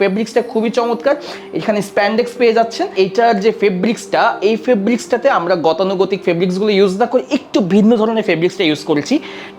ফেব্রিক্সটা খুবই চমৎকার। এখানে স্প্যান্ডেক্স পেয়ে যাচ্ছেন। এইটার যে ফেব্রিক্সটা এই ফেব্রিক্সটাতে আমরা গতানুগতিক ফেব্রিক্সগুলো ইউজ না করে একটু ভিন্ন ধরনের ফেব্রিক্সটা ইউজ করেছি।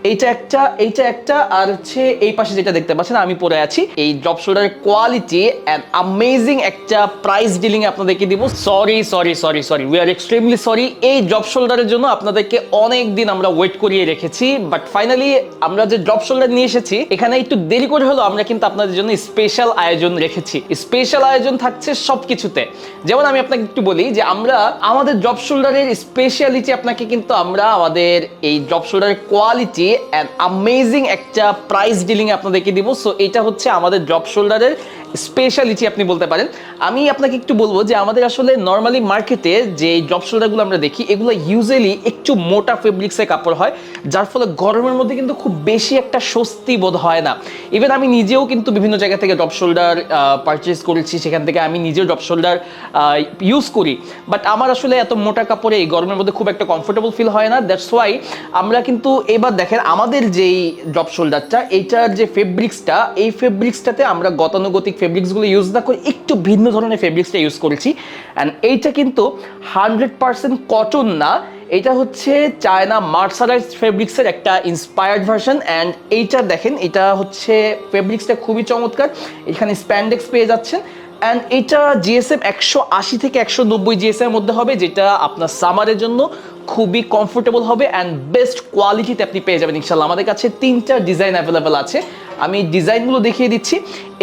এইটা একটা এইটা একটা, আর হচ্ছে এই পাশে যেটা দেখতে পাচ্ছেন, আমি পরে আছি। এই ড্রপ শোল্ডারের কোয়ালিটি অ্যান্ড আমেজিং একটা প্রাইস ডিলিং আপনাদেরকে দিব। Sorry sorry sorry sorry we are extremely sorry এই ড্রপ শোল্ডারের জন্য আপনাদেরকে অনেক দিন আমরা ওয়েট করিয়ে রেখেছি। বাট ফাইনালি আমরা যে ড্রপ শোল্ডার নিয়ে এসেছি, এখানে একটু দেরি করে হলো আমরা কিন্তু আপনাদের জন্য স্পেশাল আয়োজন রেখেছি স্পেশাল আয়োজন থাকছে সব কিছুতে যেমন আমি আপনাকে একটু বলি যে আমরা, আমাদের জব শোল্ডারের স্পেশালিটি আপনাকে কিন্তু আমরা আমাদের এই জব শোল্ডারের কোয়ালিটি অ্যান্ড আমেজিং একটা প্রাইস ডিলিং আপনাদেরকে দিব। সো এটা হচ্ছে আমাদের জব শোল্ডারের স্পেশালিটি আপনি বলতে পারেন। আমি আপনাকে একটু বলব যে আমাদের আসলে নর্মালি মার্কেটে যে ড্রপ শোল্ডারগুলো আমরা দেখি, এগুলো ইউজুয়ালি একটু মোটা ফেব্রিক্সের কাপড় হয়, যার ফলে গরমের মধ্যে কিন্তু খুব বেশি একটা স্বস্তি বোধ হয় না। ইভেন আমি নিজেও কিন্তু বিভিন্ন জায়গা থেকে ড্রপ শোল্ডার পারচেস করেছি, সেখান থেকে আমি নিজেও ড্রপ শোল্ডার ইউজ করি। বাট আমার আসলে এত মোটা কাপড়ে এই গরমের মধ্যে খুব একটা কমফোর্টেবল ফিল হয় না দ্যাটস ওয়াই আমরা কিন্তু এবার দেখেন আমাদের যেই ড্রপ শোল্ডারটা এইটার যে ফেব্রিক্সটা এই ফেব্রিক্সটাতে আমরা গতানুগতিক ফেব্রিক্সগুলো ইউজ না করে একটু ভিন্ন ধরনের ফেব্রিক্সটা ইউজ করেছি। অ্যান্ড এইটা কিন্তু হান্ড্রেড পার্সেন্ট কটন না। এটা হচ্ছে চায়না মার্সারাইজ ফেব্রিক্সের একটা ইন্সপায়ার্ড ভার্সন অ্যান্ড এইটা দেখেন, এটা হচ্ছে ফেব্রিক্সটা খুবই চমৎকার। এখানে স্প্যান্ডেক্স পেয়ে যাচ্ছেন। অ্যান্ড এটা জিএসএম একশো আশি থেকে একশো নব্বই জিএসএম মধ্যে হবে, যেটা আপনার সামারের জন্য। খুবই কমফোর্টেবল হবে অ্যান্ড বেস্ট কোয়ালিটিতে আপনি পেয়ে যাবেন ইনশাল্লাহ আমাদের কাছে তিনটা ডিজাইন অ্যাভেলেবেল আছে। আমি ডিজাইনগুলো দেখিয়ে দিচ্ছি।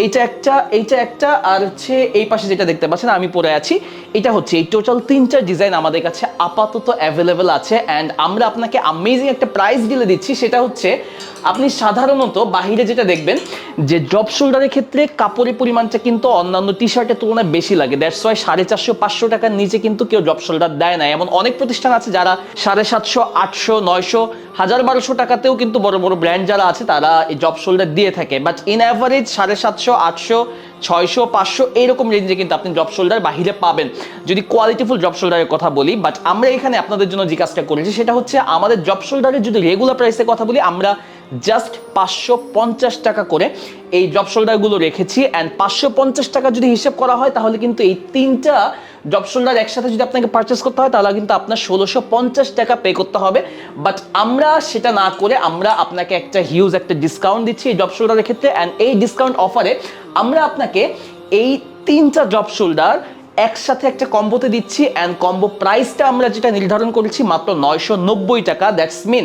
এইটা একটা এইটা একটা আর হচ্ছে এই পাশে যেটা দেখতে পাচ্ছেন, আমি পরে আছি। এটা হচ্ছে, এই টোটাল তিনটা ডিজাইন আমাদের কাছে আপাতত অ্যাভেলেবেল আছে। অ্যান্ড আমরা আপনাকে আমেজিং একটা প্রাইস দিলে দিচ্ছি। সেটা হচ্ছে আপনি সাধারণত বাহিরে যেটা দেখবেন, যে ড্রপ শোল্ডারের ক্ষেত্রে কাপড়ের পরিমাণটা কিন্তু অন্যান্য টি শার্টের তুলনায় বেশি লাগে। দ্যাটস ওয়াই সাড়ে চারশো, পাঁচশো টাকার নিচে কিন্তু কেউ ড্রপ শোল্ডার দেয় না। এমন অনেক প্রতিষ্ঠান আছে যারা সাড়ে সাতশো, আটশো, নয়শো, হাজার বারোশো টাকাতেও কিন্তু বড় বড় ব্র্যান্ড যারা আছে, তারা এই জব শোল্ডার দিয়ে থাকে। বাট ইন অ্যাভারেজ সাড়ে সাতশো, আটশো, ছয়শো, পাঁচশো এইরকম রেঞ্জে কিন্তু আপনি ড্রপ শোল্ডার বাহিরে পাবেন। যদি কোয়ালিটিফুল ড্রপ শোল্ডারের কথা বলি বাট আমরা এখানে আপনাদের জন্য যে কাজটা করেছি, সেটা হচ্ছে আমাদের জব শোল্ডারের যদি রেগুলার প্রাইসের কথা বলি, আমরা জাস্ট পাঁচশো পঞ্চাশ টাকা করে এই ড্রপ শোল্ডারগুলো রেখেছি অ্যান্ড পাঁচশো পঞ্চাশ টাকা যদি হিসেব করা হয়, তাহলে কিন্তু এই তিনটা ড্রপ শোল্ডার একসাথে যদি আপনাকে পারচেস করতে হয়, তাহলে কিন্তু আপনার ষোলোশো পঞ্চাশ টাকা পে করতে হবে। বাট আমরা সেটা না করে আমরা আপনাকে একটা হিউজ একটা ডিসকাউন্ট দিচ্ছি এই ড্রপ শোল্ডারের ক্ষেত্রে অ্যান্ড এই ডিসকাউন্ট অফারে আমরা আপনাকে এই তিনটা ড্রপ শোল্ডার একসাথে একটা কম্বোতে দিচ্ছি অ্যান্ড কম্বো প্রাইসটা আমরা যেটা নির্ধারণ করেছি মাত্র নয়শো নব্বই টাকা। দ্যাটস মিন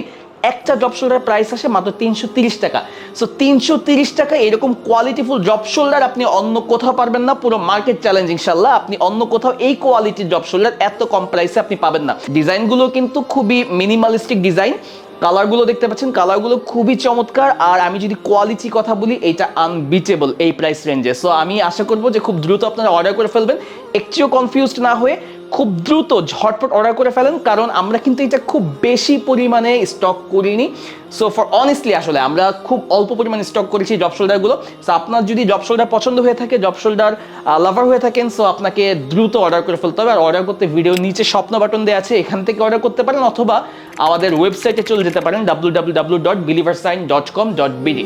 একটা ড্রপ শোল্ডার প্রাইস আসে মাত্র তিনশো তিরিশ টাকা। সো তিনশো তিরিশ টাকা এরকম কোয়ালিটিফুল ড্রপ শোল্ডার আপনি অন্য কোথাও পারবেন না, পুরো মার্কেট চ্যালেঞ্জ ইনশাল্লাহ আপনি অন্য কোথাও এই কোয়ালিটির ড্রপ শোল্ডার এত কম প্রাইসে আপনি পাবেন না। ডিজাইনগুলো কিন্তু খুবই মিনিমালিস্টিক ডিজাইন কালারগুলো দেখতে পাচ্ছেন কালারগুলো খুবই চমৎকার। আর আমি যদি কোয়ালিটি কথা বলি, এটা আনবিটেবল এই প্রাইস রেঞ্জে সো আমি আশা করব যে খুব দ্রুত আপনারা অর্ডার করে ফেলবেন। একটুও কনফিউজড না হয়ে খুব দ্রুত ঝটপট অর্ডার করে ফেলেন, কারণ আমরা কিন্তু এটা খুব বেশি পরিমাণে স্টক করিনি। সো ফর অনেস্টলি আসলে আমরা খুব অল্প পরিমাণে স্টক করেছি জব শোল্ডারগুলো সো আপনার যদি জব শোল্ডার পছন্দ হয়ে থাকে জব শোল্ডার লাভার হয়ে থাকেন সো আপনাকে দ্রুত অর্ডার করে ফেলতে হবে। আর অর্ডার করতে ভিডিও নিচে স্বপ্ন বাটন দেওয়া আছে, এখান থেকে অর্ডার করতে পারেন, অথবা আমাদের ওয়েবসাইটে চলে যেতে পারেন W W W dot believer sign dot com dot BD